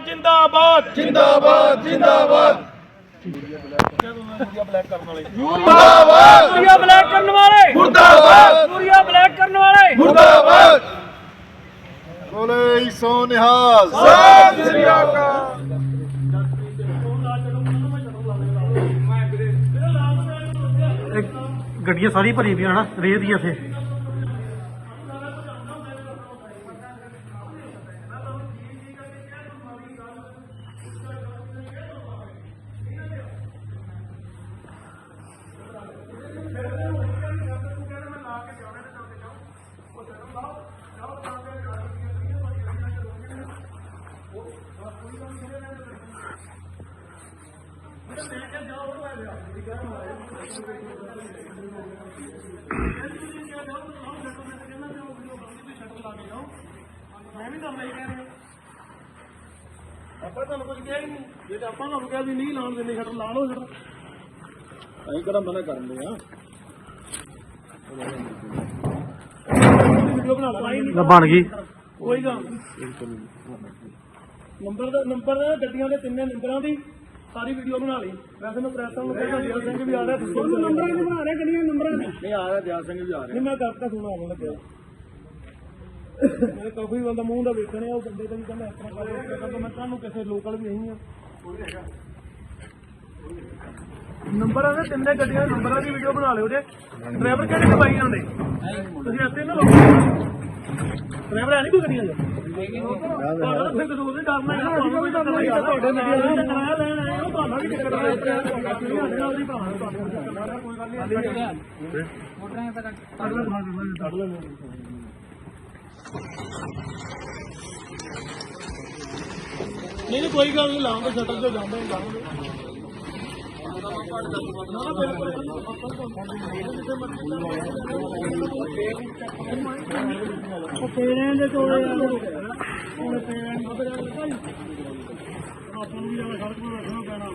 ਜਿੰਦਾਬਾਦ ਜਿੰਦਾਬਾਦ ਜਿੰਦਾਬਾਦ ਯੂਰੀਆ ਬਲੈਕ ਕਰਨ ਵਾਲੇ ਯੂਰੀਆ ਬਲੈਕ ਕਰਨ ਵਾਲੇ ਮੁਰਦਾਬਾਦ ਯੂਰੀਆ ਬਲੈਕ ਕਰਨ ਵਾਲੇ ਮੁਰਦਾਬਾਦ ਬੋਲੇ ਸੋ ਨਿਹਾਲ ਸਤਿ ਸ੍ਰੀ ਅਕਾਲ ਗੱਡੀਆਂ ਸਾਰੀ ਭਰੀ ਪਈਆਂ ਹਨਾ ਰੇਤ ਦੀ ਇੱਥੇ ਆਪਾਂ ਤੁਹਾਨੂੰ ਕੁਝ ਕਿਹਾ ਨਹੀਂ। ਜੇ ਤਾਂ ਆਪਾਂ ਤੁਹਾਨੂੰ ਕਿਹਾ ਵੀ ਨਹੀਂ ਲਾਉਣ ਦਿੰਦੇ ਸ਼ਟਰ ਲਾ ਲਓ ਸ਼ਟਰ ਅਸੀਂ ਕਿਹੜਾ ਮਨਾ ਕਰਦੇ ਆ? ਵੀਡੀਓ ਬਣਾ ਲਾ ਲੈ ਬਣ ਗਈ। ਕੋਈ ਗੱਲ ਨੰਬਰ ਦਾ ਨੰਬਰ ਦਾ ਗੱਡੀਆਂ ਦੇ ਤਿੰਨੇ ਨੰਬਰਾਂ ਦੀ। ਸਾਰੀ ਵੀਡੀਓ ਬਣਾ ਲਈ। ਵੈਸੇ ਮੈਂ ਪ੍ਰੈਸ ਨੂੰ ਕਹਿੰਦਾ ਦਿਆਲ ਸਿੰਘ ਵੀ ਆ ਰਿਹਾ ਤੁਸੀਂ ਨੰਬਰਾਂ ਦੀ ਬਣਾ ਰਹੇ ਗੱਡੀਆਂ ਨੰਬਰਾਂ ਨਹੀਂ ਆ ਰਿਹਾ ਦਿਆਲ ਸਿੰਘ ਵੀ ਆ ਰਿਹਾ। ਨਹੀਂ ਮੈਂ ਗੱਲ ਤਾਂ ਸੁਣਾ ਆਉਣ ਲੱਗਿਆ। ਮੇਰੇ ਕਾਫੀ ਬੰਦਾ ਮੂੰਹ ਦਾ ਵੇਖਣੇ ਆ ਉਹ ਬੰਦੇ ਦਾ ਵੀ ਕਹਿੰਦਾ ਇਸ ਤਰ੍ਹਾਂ ਕਰ ਕਹਿੰਦਾ ਮੈਂ ਤੁਹਾਨੂੰ ਕਿਸੇ ਲੋਕਲ ਵੀ ਨਹੀਂ ਆ। ਨੰਬਰਾਂ ਦੇ ਤਿੰਨੇ ਗੱਡੀਆਂ ਨੰਬਰਾਂ ਦੀ ਵੀਡੀਓ ਬਣਾ ਲਿਓ ਜੇ। ਡਰਾਈਵਰ ਕਿਹੜੇ ਕਬਾਈ ਜਾਂਦੇ ਤੁਸੀਂ ਇੱਥੇ ਨਾ ਡਰਾਈਵਰ ਹੈ ਨਹੀਂ ਕੋਈ ਗੱਡੀਆਂ ਦੇ? ਨਹੀਂ ਨਹੀਂ ਕੋਈ ਗੱਲ ਨਹੀਂ। ਲਾਉਂਗੇ ਸ਼ਟਰ ਤੇ ਜਾਂਦੇ ਉਹ ਪੇੜਾਂ ਦੇ ਕੋਲੇ ਆ ਪੇੜਾਂ ਨੂੰ ਬਦਲ ਆਪਾਂ ਨੂੰ ਵੀ ਸੜਕ ਨੂੰ ਰੱਖਣਾ ਪੈਣਾ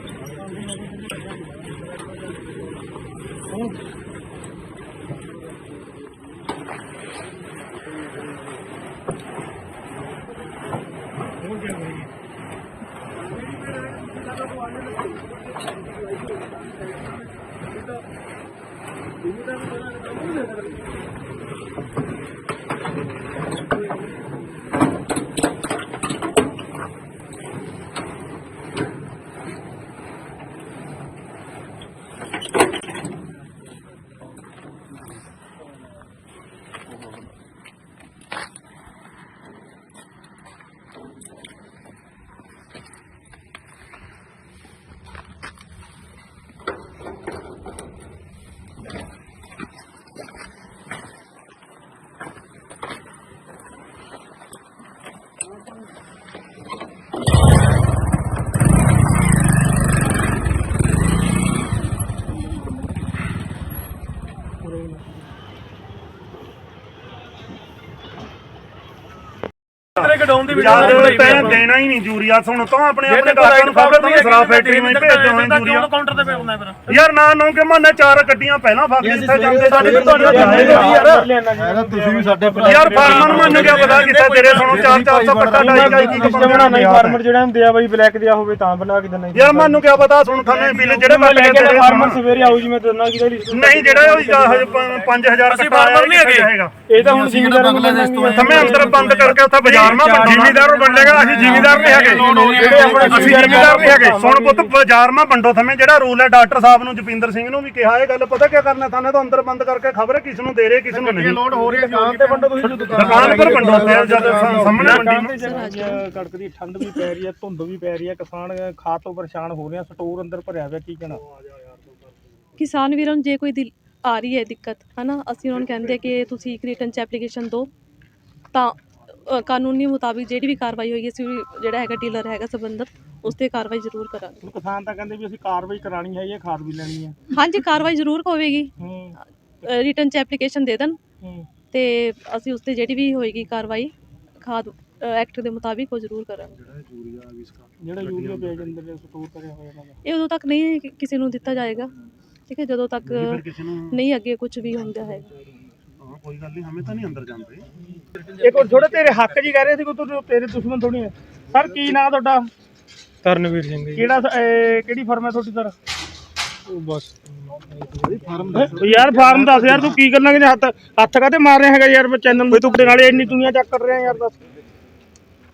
Thank you. ਤੇਰੇ ਗਡਾਊਨ ਦੀ ਵੀਡੀਓ ਯਾਰ ਤੈਨੂੰ ਦੇਣਾ ਹੀ ਨਹੀਂ ਯੂਰੀਆ ਸੁਣ ਤੋਂ ਆਪਣੇ ਆਪਣੇ ਗਾਹਕਾਂ ਨੂੰ ਖਬਰ ਤੂੰ ਸਰਾਫ ਫੈਕਟਰੀ ਵਿੱਚ ਭੇਜੋ ਹੈ ਯੂਰੀਆ ਕਾਊਂਟਰ ਤੇ ਪੈਣਾ ਫਿਰ। ਯਾਰ ਨਾ ਨੋ ਕਿ ਮੰਨੇ ਚਾਰ ਗੱਡੀਆਂ ਪਹਿਲਾਂ ਫੱਕ ਜਿੱਥੇ ਜਾਂਦੇ ਸਾਡੇ ਤੇ ਤੁਹਾਡੇ ਯਾਰ ਤੁਸੀਂ ਵੀ ਸਾਡੇ ਯਾਰ ਫਾਰਮਰ ਨੂੰ ਮੰਨ ਗਿਆ ਪਤਾ ਕਿੱਥੇ ਤੇਰੇ ਸੁਣੋ 4-400 ਕੱਟਾ ਡਾਈ ਜਾਈ ਕੀ ਬਣਾਉਣਾ ਹੀ ਫਾਰਮਰ ਜਿਹੜਾ ਹੁੰਦੇ ਆ ਬਈ ਬਲੈਕ ਦਿਆ ਹੋਵੇ ਤਾਂ ਬਣਾ ਕੇ ਦੇਣਾ ਯਾਰ ਮੈਨੂੰ ਕਿਆ ਪਤਾ ਸੁਣ ਥਾਨੇ ਬਿੱਲ ਜਿਹੜੇ ਮੈਂ ਕੱਟ ਲੈ ਕੇ ਫਾਰਮਰ ਸਵੇਰੇ ਆਊ ਜੀ ਮੈਂ ਦੇਣਾ ਕਿਹਦਾ ਨਹੀਂ ਜਿਹੜਾ ਉਹ 5000 ਅਸੀਂ farmer ਨਹੀਂ ਹੈਗੇ। ਇਹ ਤਾਂ ਹੁਣ ਜ਼ਿਮੀਦਾਰ ਨੂੰ ਥਮੇ ਅੰਦਰ ਬੰਦ ਕਰਕੇ ਉੱਥੇ ਬਾਜ਼ਾਰ ਮਾ ਜ਼ਿਮੀਦਾਰ ਬੰਡੇਗਾ ਅਸੀਂ ਜ਼ਿਮੀਦਾਰ ਨਹੀਂ ਹੈਗੇ। ਅਸੀਂ ਜ਼ਿਮੀਦਾਰ ਨਹੀਂ ਹੈਗੇ। ਸੁਣ ਪੁੱਤ ਬਾਜ਼ਾਰ ਮਾ ਬੰਡੋ ਥਮੇ ਜਿਹੜਾ ਰੂਲ ਹੈ ਡਾਕਟਰ ਸਾਹਿਬ ਨੂੰ ਜਪਿੰਦਰ ਸਿੰਘ ਨੂੰ ਵੀ ਕਿਹਾ ਇਹ ਗੱਲ ਪਤਾ ਕੀ ਕਰਨਾ ਥਾਨੇ ਤੋਂ? ਅੰਦਰ ਬੰਦ ਕਰਕੇ ਖਬਰ ਕਿਸ ਨੂੰ ਦੇ ਰਹੇ ਕਿਸ ਨੂੰ ਨਹੀਂ। ਲੋਡ ਹੋ ਰਹੀ ਹੈ ਦੁਕਾਨ ਤੇ ਵੰਡੋ ਤੁਸੀਂ ਦੁਕਾਨ ਪਰ ਬੰਡੋ ਤੇ ਜਦ ਸਾਹਮਣੇ ਮੰਡੀ ਨੂੰ ਕੜਕਦੀ ਠੰਡ ਵੀ ਪੈ ਰਹੀ ਹੈ ਧੁੰਦ ਵੀ ਪੈ ਰਹੀ ਹੈ ਕਿਸਾਨ ਖਾ ਤੋਂ ਪਰੇਸ਼ਾਨ ਹੋ ਰਹੇ ਆ ਸਟੋਰ ਅੰਦਰ ਭਰਿਆ ਹੋਇਆ ਕੀ ਕਹਿਣਾ? ਕਿਸਾਨ ਵੀਰਾਂ ਨੂੰ ਜੇ ਕੋਈ ਦਿਲ ਆ ਰਹੀ ਹੈ ਦਿੱਕਤ ਹਨਾ? ਅਸੀਂ ਉਹਨਾਂ ਨੂੰ ਕਹਿੰਦੇ ਆ ਕਿ ਤੁਸੀਂ ਇੱਕ ਰਿਟਨ ਚ ਐਪਲੀਕੇਸ਼ਨ ਦਿਓ ਤਾਂ ਕਾਨੂੰਨੀ ਮੁਤਾਬਿਕ ਜਿਹੜੀ ਵੀ ਕਾਰਵਾਈ ਹੋਏਗੀ ਅਸੀਂ ਜਿਹੜਾ ਹੈਗਾ ਡੀਲਰ ਹੈਗਾ ਸੰਬੰਧਤ ਉਸ ਤੇ ਕਾਰਵਾਈ ਜ਼ਰੂਰ ਕਰਾਂਗੇ। ਕਿਸਾਨ ਤਾਂ ਕਹਿੰਦੇ ਵੀ ਅਸੀਂ ਕਾਰਵਾਈ ਕਰਾਣੀ ਹੈ ਇਹ ਖਾਦ ਵੀ ਲੈਣੀ ਹੈ। ਹਾਂਜੀ ਕਾਰਵਾਈ ਜ਼ਰੂਰ ਹੋਵੇਗੀ। ਹੂੰ। ਰਿਟਨ ਚ ਐਪਲੀਕੇਸ਼ਨ ਦੇ ਦੇਣ। ਹੂੰ। ਤੇ ਅਸੀਂ ਉਸ ਤੇ ਜਿਹੜੀ ਵੀ ਹੋਏਗੀ ਕਾਰਵਾਈ ਖਾਦ ਐਕਟ ਦੇ ਮੁਤਾਬਿਕ ਉਹ ਜ਼ਰੂਰ ਕਰਾਂਗੇ। ਜਿਹੜਾ ਯੂਰੀਆ ਪਿਆ ਜਾਂਦੇ ਨੇ ਸਟੋਰ ਕਰਿਆ ਹੋਇਆ ਇਹਨਾਂ ਦਾ। ਇਹ ਉਦੋਂ ਤੱਕ ਨਹੀਂ ਕਿ- ਕਿਸੇ ਨੂੰ ਦਿੱਤਾ ਜਾਏਗਾ। ਠੀਕ ਹੈ ਜਦੋਂ ਤੱਕ ਨਹੀਂ ਅੱਗੇ ਕੁਝ ਵੀ ਹੁੰਦਾ ਹੈਗਾ। ਕੋਈ ਗੱਲ ਨਹੀਂ ਹਮੇ ਤਾਂ ਨਹੀਂ ਅੰਦਰ ਜਾਂਦੇ। ਇੱਕ ਹੋਰ ਥੋੜੇ ਤੇਰੇ ਹੱਕ ਜੀ ਕਹਿ ਰਹੇ ਸੀ ਕਿ ਤੂੰ ਤੇਰੇ ਦੁਸ਼ਮਣ ਥੋੜੀ ਹੈ। ਸਰ ਕੀ ਨਾਂ ਤੁਹਾਡਾ? ਤਰਨਵੀਰ ਸਿੰਘ ਜੀ। ਕਿਹੜਾ ਇਹ ਕਿਹੜੀ ਫਰਮ ਹੈ ਤੁਹਾਡੀ ਸਰ? ਉਹ ਬਸ। ਓ ਯਾਰ ਫਾਰਮ ਦੱਸ ਯਾਰ ਤੂੰ ਕੀ ਕਰਨਾ ਕਿ ਹੱਥ ਹੱਥ ਕਾਤੇ ਮਾਰ ਰਿਹਾ ਹੈਗਾ ਯਾਰ? ਮੈਂ ਚੈਨਲ ਨੂੰ ਤੂੰ ਨਾਲੇ ਇੰਨੀ ਦੁਨੀਆ ਚੱਕ ਕਰ ਰਿਹਾ ਯਾਰ ਦੱਸ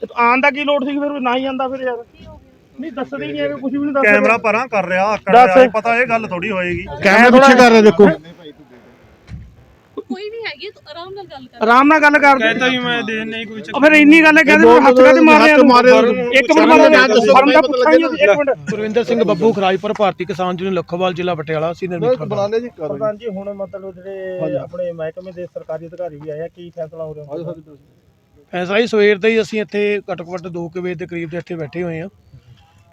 ਤੇ ਆਉਣ ਦਾ ਕੀ ਲੋੜ ਸੀ ਫਿਰ? ਨਾ ਹੀ ਆਂਦਾ ਫਿਰ ਯਾਰ। ਨਹੀਂ ਦੱਸਦੇ ਹੀ ਨਹੀਂ ਹੈਗੇ ਕੁਝ ਵੀ ਨਹੀਂ ਦੱਸਦੇ। ਕੈਮਰਾ ਪਰਾਂ ਕਰ ਰਿਹਾ ਕਰ ਦੱਸ। ਰਿਹਾ ਪਤਾ ਇਹ ਗੱਲ ਥੋੜੀ ਹੋਏਗੀ। ਕਹਿ ਥੋੜਾ ਕਰ ਰਿਹਾ ਦੇਖੋ। ਕੋਈ ਵੀ ਹੈਗੀ ਤੂੰ ਆਰਾਮ ਨਾਲ ਗੱਲ ਕਰ। ਆਰਾਮ ਨਾਲ ਗੱਲ ਕਰ। ਕਹਿੰਦਾ ਵੀ ਮੈਂ ਦੇ ਨਹੀਂ ਕੋਈ ਉਹ ਫਿਰ ਇੰਨੀ ਗੱਲ ਹੈ ਕਹਿੰਦੇ ਹੱਥ ਕਾਤੇ ਮਾਰ ਰਿਹਾ ਤੂੰ। ਇੱਕ ਮਿੰਟ ਮਾਰ ਰਿਹਾ ਫਰਮ ਦਾ ਪੁੱਛਾਂ ਇੱਕ ਮਿੰਟ। ਗੁਰਵਿੰਦਰ ਸਿੰਘ ਬੱਬੂ ਖਰਾਜਪੁਰ ਭਾਰਤੀ ਕਿਸਾਨ ਯੂਨੀਅਨ ਲੱਖੋਵਾਲ ਜ਼ਿਲ੍ਹਾ ਪਟਿਆਲਾ ਸੀਨੀਅਰ ਮੀਤ ਪ੍ਰਧਾਨ ਬਣਾਣੇ ਜੀ ਕਰ ਪ੍ਰਧਾਨ ਜੀ ਹੁਣ ਮਤਲਬ ਜਿਹੜੇ ਆਪਣੇ ਮਹਿਕਮੇ ਦੇ ਸਰਕਾਰੀ ਅਧਿਕਾਰੀ ਵੀ ਆਏ ਆ ਕੀ ਫੈਸਲਾ ਹੋ ਰਿਹਾ? ਫੈਸਲਾ ਹੀ ਸਵੇਰ ਦਾ ਹੀ ਅਸੀਂ ਇੱਥੇ ਘੱਟੋ ਘੱਟ 2 ਵਜੇ ਦੇ ਕਰੀਬ ਦੇ ਇੱਥੇ ਬੈਠੇ ਹੋਏ ਆ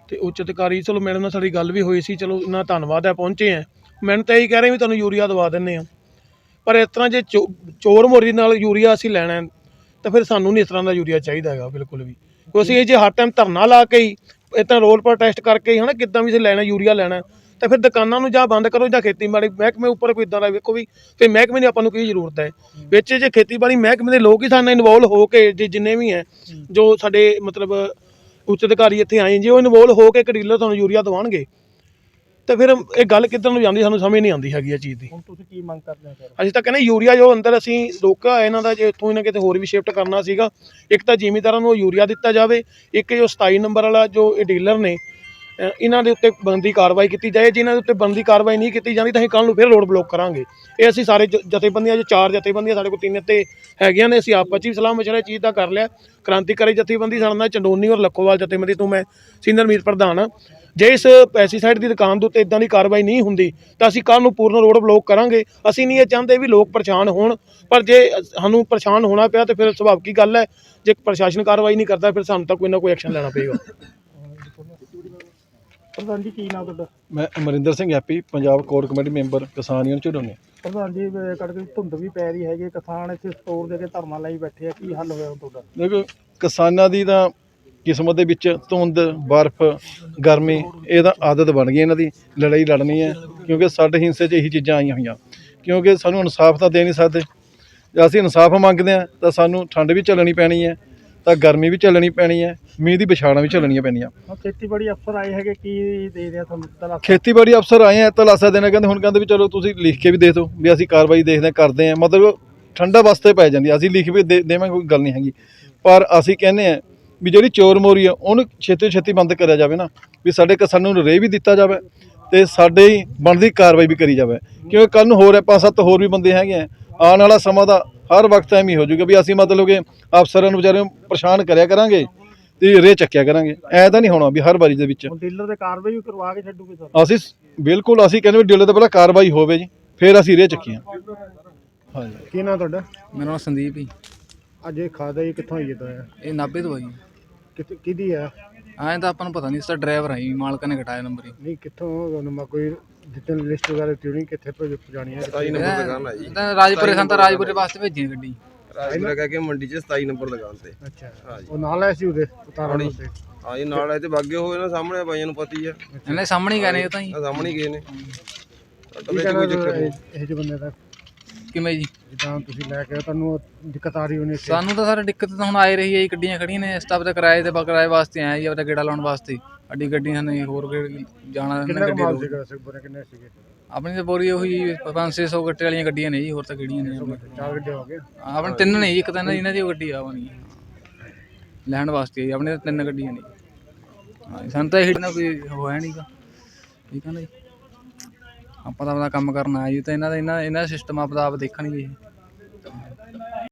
ਤੇ ਉੱਚ ਅਧਿਕਾਰੀ ਚਲੋ ਮੈਡਮ ਨਾਲ ਸਾਡੀ ਗੱਲ ਵੀ ਹੋਈ ਸੀ ਚਲੋ ਇਹਨਾਂ ਦਾ ਧੰਨਵਾਦ ਹੈ ਪਹੁੰਚੇ ਆ ਮੈਨੂੰ ਤਾਂ ਇਹੀ ਕਹਿ ਰਹੇ ਵੀ ਤੁਹਾਨੂੰ ਯੂਰੀਆ ਦਵਾ ਦਿੰਨੇ ਆ ਪਰ ਇਸ ਤਰ੍ਹਾਂ ਜੇ ਚੋ- ਚੋਰ ਮੋਰੀ ਨਾਲ ਯੂਰੀਆ ਅਸੀਂ ਲੈਣਾ ਤਾਂ ਫਿਰ ਸਾਨੂੰ ਨਹੀਂ ਇਸ ਤਰ੍ਹਾਂ ਦਾ ਯੂਰੀਆ ਚਾਹੀਦਾ ਹੈਗਾ ਬਿਲਕੁਲ ਵੀ। ਕਿਉਂਕਿ ਅਸੀਂ ਇਹ ਜੇ ਹਰ ਟਾਈਮ ਧਰਨਾ ਲਾ ਕੇ ਹੀ ਇਤਾਂ ਰੋਲ ਪ੍ਰੋਟੈਸਟ ਕਰਕੇ ਹੀ ਹਨਾ, ਕਿੱਦਾਂ ਵੀ ਅਸੀਂ ਲੈਣਾ, ਯੂਰੀਆ ਲੈਣਾ, ਤਾਂ ਫਿਰ ਦੁਕਾਨਾਂ ਨੂੰ ਜਾਂ ਬੰਦ ਕਰੋ ਜਾਂ ਖੇਤੀਬਾੜੀ, ਮਹਿਕਮੇ ਉੱਪਰ ਕੋਈ ਇਦਾਂ ਦਾ ਵੇਖੋ ਵੀ, ਤੇ ਮਹਿਕਮੇ ਦੀ ਆਪਾਂ ਨੂੰ ਕੀ ਜ਼ਰੂਰਤ ਹੈ? ਵਿੱਚ ਜੇ ਖੇਤੀਬਾੜੀ ਮਹਿਕਮੇ ਦੇ ਲੋਕ ਹੀ ਸਾਨੂੰ ਨਾਲ ਇਨਵੋਲਵ ਹੋ ਕੇ ਜੇ ਜਿੰਨੇ ਵੀ ਹੈ, ਜੋ ਸਾਡੇ ਮਤਲਬ ਉੱਚ ਅਧਿਕਾਰੀ ਇੱਥੇ ਆਏ ਜੇ ਉਹ ਇਨਵੋਲਵ ਹੋ ਕੇ ਇੱਕ ਡੀਲਰ ਤੁਹਾਨੂੰ ਯੂਰੀਆ ਦਵਾਉਣਗੇ ਤੇ ਫਿਰ ਇਹ ਗੱਲ ਕਿੱਧਰ ਨੂੰ ਜਾਂਦੀ ਸਾਨੂੰ ਸਮਝ ਨਹੀਂ ਆਉਂਦੀ ਹੈਗੀ ਇਹ ਚੀਜ਼ ਦੀ। ਹੁਣ ਤੁਸੀਂ ਕੀ ਮੰਗ ਕਰਦੇ ਹੋ ਸਰ ਅਸੀਂ ਤਾਂ ਕਹਿੰਦੇ ਯੂਰੀਆ ਜੋ ਅੰਦਰ ਅਸੀਂ ਹੋਇਆ ਇਹਨਾਂ ਦਾ ਜੇ ਇੱਥੋਂ ਇਹਨਾਂ ਕਿਤੇ ਹੋਰ ਵੀ ਸ਼ਿਫਟ ਕਰਨਾ ਸੀਗਾ ਇੱਕ ਤਾਂ ਜ਼ਿਮੀਂਦਾਰਾਂ ਨੂੰ ਯੂਰੀਆ ਦਿੱਤਾ ਜਾਵੇ ਇੱਕ ਜੋ 27 ਨੰਬਰ ਵਾਲਾ ਜੋ ਇਹ ਡੀਲਰ ਨੇ ਅ, ਇਹਨਾਂ ਦੇ ਉੱਤੇ ਬੰਦੀ ਕਾਰਵਾਈ ਕੀਤੀ ਜਾਏ ਜਿਨ੍ਹਾਂ ਦੇ ਉੱਤੇ ਬੰਦੀ ਕਾਰਵਾਈ ਨਹੀਂ ਕੀਤੀ ਜਾਂਦੀ ਤਾਂ ਅਸੀਂ ਕੱਲ ਨੂੰ ਫਿਰ ਰੋਡ ਬਲੌਕ ਕਰਾਂਗੇ। ਇਹ ਅਸੀਂ ਸਾਰੇ ਜ- ਜਥੇਬੰਦੀਆਂ ਜੋ ਚਾਰ ਜਥੇਬੰਦੀਆਂ ਸਾਡੇ ਕੋਲ ਤਿੰਨ ਤੇ ਹੈਗੀਆਂ ਨੇ ਅਸੀਂ ਆਪਸ 'ਚ ਵੀ ਸਲਾਹ ਮਸ਼ਵਰਾ ਚੀਜ਼ ਦਾ ਕਰ ਲਿਆ। ਕ੍ਰਾਂਤੀਕਾਰੀ ਜਥੇਬੰਦੀ ਸਾਡੇ ਨਾਲ ਚੰਡੋਨੀ ਔਰ ਲੱਖੋਵਾਲ ਜਥੇਬੰਦੀ ਤੋਂ ਮੈਂ ਸੀਨੀਅਰ ਮੀਤ ਪ੍ਰਧਾਨ ਹਾਂ। ਜੇ ਇਸ ਪੈਸਟੀਸਾਈਡ ਦੀ ਦੁਕਾਨ ਦੇ ਉੱਤੇ ਇਦਾਂ ਦੀ ਕਾਰਵਾਈ ਨਹੀਂ ਹੁੰਦੀ ਤਾਂ ਅਸੀਂ ਕੱਲ ਨੂੰ ਪੂਰਨ ਰੋਡ ਬਲੌਕ ਕਰਾਂਗੇ। ਅਸੀਂ ਨਹੀਂ ਇਹ ਚਾਹੁੰਦੇ ਵੀ ਲੋਕ ਪਰੇਸ਼ਾਨ ਹੋਣ ਪਰ ਜੇ ਸਾਨੂੰ ਪਰੇਸ਼ਾਨ ਹੋਣਾ ਪਿਆ ਤੇ ਫਿਰ ਸੁਭਾਵਿਕ ਗੱਲ ਹੈ ਜੇ ਪ੍ਰਸ਼ਾਸਨ ਕਾਰਵਾਈ ਨਹੀਂ ਕਰਦਾ ਫਿਰ ਸਾਨੂੰ ਤਾਂ ਕੋਈ ਨਾ ਕੋਈ ਐਕਸ਼ਨ ਲੈਣਾ ਪਏਗਾ। ਪ੍ਰਧਾਨ ਜੀ ਕੀ ਨਾਮ ਤੁਹਾਡਾ? ਮੈਂ Amrinder Singh Happy Punjab core committee member Kisan union ਝੁਡੋਨੇ। ਪ੍ਰਧਾਨ ਜੀ ਕੜਕੇ ਧੁੰਦ ਵੀ ਪੈ ਰਹੀ ਹੈਗੀ ਕਿਸਾਨ ਇੱਥੇ ਸਟੋਰ ਦੇ ਕੇ ਧਰਨਾ ਲਈ ਬੈਠੇ ਆ ਕੀ ਹੱਲ ਹੋਇਆ ਹੁਣ ਤੁਹਾਡਾ? ਦੇਖੋ ਕਿਸਾਨਾਂ ਦੀ ਤਾਂ ਕਿਸਮਤ ਦੇ ਵਿੱਚ ਧੁੰਦ ਬਰਫ਼ ਗਰਮੀ ਇਹ ਤਾਂ ਆਦਤ ਬਣ ਗਈ ਇਹਨਾਂ ਦੀ ਲੜਾਈ ਲੜਨੀ ਹੈ ਕਿਉਂਕਿ ਸਾਡੇ ਹਿੰਸੇ 'ਚ ਇਹੀ ਚੀਜ਼ਾਂ ਆਈਆਂ ਹੋਈਆਂ। ਕਿਉਂਕਿ ਸਾਨੂੰ ਇਨਸਾਫ ਤਾਂ ਦੇ ਨਹੀਂ ਸਕਦੇ। ਜੇ ਅਸੀਂ ਇਨਸਾਫ ਮੰਗਦੇ ਹਾਂ ਤਾਂ ਸਾਨੂੰ ਠੰਡ ਵੀ ਝੱਲਣੀ ਪੈਣੀ ਹੈ ਤਾਂ ਗਰਮੀ ਵੀ ਝੱਲਣੀ ਪੈਣੀ ਹੈ ਮੀਂਹ ਦੀ ਵਿਛਾੜਾਂ ਵੀ ਝੱਲਣੀਆਂ ਪੈਣੀਆਂ। ਖੇਤੀਬਾੜੀ ਅਫਸਰ ਆਏ ਹੈਗੇ ਕੀ ਦੇ ਰਿਹਾ ਤੁਹਾਨੂੰ ਤਲਾਸ਼? ਖੇਤੀਬਾੜੀ ਅਫਸਰ ਆਏ ਆ ਤਲਾਸਾ ਦੇਣਾ ਕਹਿੰਦੇ ਹੁਣ ਕਹਿੰਦੇ ਵੀ ਚਲੋ ਤੁਸੀਂ ਲਿਖ ਕੇ ਵੀ ਦੇ ਦਿਓ ਵੀ ਅਸੀਂ ਕਾਰਵਾਈ ਦੇਖਦੇ ਕਰਦੇ ਹਾਂ। ਮਤਲਬ ਠੰਡਾ ਵਾਸਤੇ ਪੈ ਜਾਂਦੀ ਆ। ਅਸੀਂ ਲਿਖ ਵੀ ਦੇ ਦੇਵਾਂਗੇ ਕੋਈ ਗੱਲ ਨਹੀਂ ਹੈਗੀ। ਪਰ ਅਸੀਂ ਕਹਿੰਦੇ ਆ ਵੀ ਜਿਹੜੀ ਚੋਰ ਮੋਰੀ ਆ ਉਹਨੂੰ ਛੇਤੀ ਛੇਤੀ ਬੰਦ ਕਰਿਆ ਜਾਵੇ ਨਾ ਵੀ ਸਾਡੇ ਕਿਸਾਨਾਂ ਨੂੰ ਰੇ ਵੀ ਦਿੱਤਾ ਜਾਵੇ ਤੇ ਸਾਡੇ ਹੀ ਬਣਦੀ ਕਾਰਵਾਈ ਵੀ ਕਰੀ ਜਾਵੇ। ਕਿਉਂਕਿ ਕੱਲ ਨੂੰ ਹੋਰ ਹੈ ਪੰਜ ਸੱਤ ਹੋਰ ਵੀ ਬੰਦੇ ਹੈਗੇ ਆ ਆਉਣ ਵਾਲਾ ਸਮਾਂ ਦਾ ਹਰ ਵਕਤ ਐਵੇਂ ਹੀ ਹੋ ਜਾਊਗਾ ਵੀ ਅਸੀਂ ਮਤਲਬ ਕਿ ਅਫਸਰਾਂ ਨੂੰ ਵਿਚਾਰੇ ਨੂੰ ਪਰੇਸ਼ਾਨ ਕਰਿਆ ਕਰਾਂਗੇ ਤੇ ਰੇ ਚੱਕਿਆ ਕਰਾਂਗੇ। ਐ ਤਾਂ ਨਹੀਂ ਹੋਣਾ ਵੀ ਹਰ ਵਾਰੀ ਦੇ ਵਿੱਚ। ਡੀਲਰ ਦੇ ਕਾਰਵਾਈ ਵੀ ਕਰਵਾ ਕੇ ਛੱਡੂਗੇ ਸਰ? ਅਸੀਂ ਬਿਲਕੁਲ ਅਸੀਂ ਕਹਿੰਦੇ ਵੀ ਡੀਲਰ ਤੇ ਪਹਿਲਾਂ ਕਾਰਵਾਈ ਹੋਵੇ ਜੀ ਫਿਰ ਅਸੀਂ ਰੇ ਚੱਕੀਆਂ। ਹਾਂਜੀ ਕੀ ਨਾਮ ਤੁਹਾਡਾ? ਮੇਰਾ ਨਾਮ ਸੰਦੀਪ ਹੀ ਅੱਜ ਇਹ ਖਾਦਾ ਇਹ ਕਿੱਥੋਂ ਆਈ ਜਦੋਂ ਇਹ ਨਾਭੇ ਤੋਂ ਆਈ ਕਿੱਥੇ ਕਿਹਦੀ ਆ? ਐਂ ਤਾਂ ਆਪਾਂ ਨੂੰ ਪਤਾ ਨਹੀਂ ਇਸ ਦਾ ਡਰਾਈਵਰ ਆਈ ਮਾਲਕ ਨੇ ਘਟਾਇਆ ਨੰਬਰ ਹੀ। ਨਹੀਂ ਕਿੱਥੋਂ ਤੁਹਾਨੂੰ ਮੈਂ ਕੋਈ ਜਿੱਤਨ ਲਿਸਟ ਵਗੈਰਾ ਤਿਉਣੀ ਕਿੱਥੇ ਭੇਜ ਪਜਾਣੀ ਹੈ ਇਹ ਤਾਂ ਰਾਜਪੁਰੇ ਸੰਤਾ ਰਾਜਪੁਰੇ ਵਾਸਤੇ ਭੇਜੀ ਗੱਡੀ। ਰਾਜਪੁਰਾ ਕਹਿ ਕੇ ਮੰਡੀ 'ਚ 27 ਨੰਬਰ ਦੁਕਾਨ ਤੇ। ਅੱਛਾ। ਉਹ ਨਾਲ ਆਇਆ ਸੀ ਉਹਦੇ ਉਤਾਰਨ ਵਾਸਤੇ? ਹਾਂ ਜੀ ਨਾਲ ਤੇ ਬਾਗੇ ਹੋਏ ਨਾ ਸਾਹਮਣੇ ਬਾਈਆਂ ਨੂੰ ਪਤੀ ਆ। ਇਹਨੇ ਸਾਹਮਣੇ ਹੀ ਗਏ ਨੇ ਇਹ ਤਾਂ ਹੀ। ਆ ਸਾਹਮਣੇ ਹੀ ਗਏ ਨੇ। ਸਾਡਾ ਕੀ ਵਿੱਚ ਕੋਈ ਚੱਕਰ ਕਹਿਣਾ ਨਹੀਂ ਇਹ ਜਿਹੇ ਬੰਦੇ ਦਾ? ਕਿਵੇਂ ਜੀ? ਜਿੱਦਾਂ ਤੁਸੀਂ ਲੈ ਕੇ ਆਏ, ਤੁਹਾਨੂੰ ਦਿੱਕਤ ਆ ਰਹੀ ਹੋਣੀ ਇੱਥੇ? ਸਾਨੂੰ ਤਾਂ ਸਰ ਦਿੱਕਤ ਤਾਂ ਹੁਣ ਆਈ ਰਹੀ ਹੈ ਜੀ ਗੱਡੀਆਂ ਖੜੀਆਂ ਨੇ ਸਟਾਫ ਤੇ ਕਿਰਾਏ ਤੇ ਕਿਰਾਏ ਵਾਸਤੇ ਆਏ ਜੀ ਆਪਦਾ ਗੇੜਾ ਲਾਉਣ ਵਾਸਤੇ। ਅੱਡੀ ਗੱਡੀਆਂ ਨੇ ਹੋਰ ਗੇ- ਜਾਣਾ ਨੇ ਕਿੰਨਾ ਗੱਡੀ ਕਮਾਲ ਤੋਂ। ਸੀਗਾ ਸਿਰ ਬਨੇ ਕਿੰਨੇ ਸੀਗੇ? ਆਪਣੀ ਤਾਂ ਬੋਰੀ ਉਹੀ 500 ਗੱਟੇ ਵਾਲੀਆਂ ਗੱਡੀਆਂ ਨੇ ਜੀ ਹੋਰ ਤਾਂ ਕਿਹੜੀਆਂ ਨੇ ਆਪਣੀ। ਚਾਰ ਗੱਡੇ ਹੋ ਗਏ? ਆਪਣੇ ਤਿੰਨ ਨੇ ਜੀ ਇੱਕ ਤਾਂ ਇਹਨਾਂ ਇਹਨਾਂ ਦੀ ਉਹ ਗੱਡੀ ਆ ਬਣੀ ਲੈਣ ਵਾਸਤੇ ਜੀ, ਆਪਣੇ ਤਾਂ ਤਿੰਨ ਗੱਡੀਆਂ ਨੇ ਹਾਂ ਜੀ, ਸਾਨੂੰ ਤਾਂ ਇਹ ਨਾ ਕੋਈ ਹੋਇਆ ਨਹੀਂਗਾ ਠੀਕ ਆ ਨਾ ਜੀ? ਆਪਾਂ ਤਾਂ ਆਪਣਾ ਕੰਮ ਕਰਨ ਆਏ ਜੀ ਤਾਂ ਇਹਨਾਂ ਦਾ ਇਹਨਾਂ ਇਹਨਾਂ ਦਾ ਸਿਸਟਮ ਆਪਦਾ ਆਪ ਦੇਖਣਗੇ ਇਹ।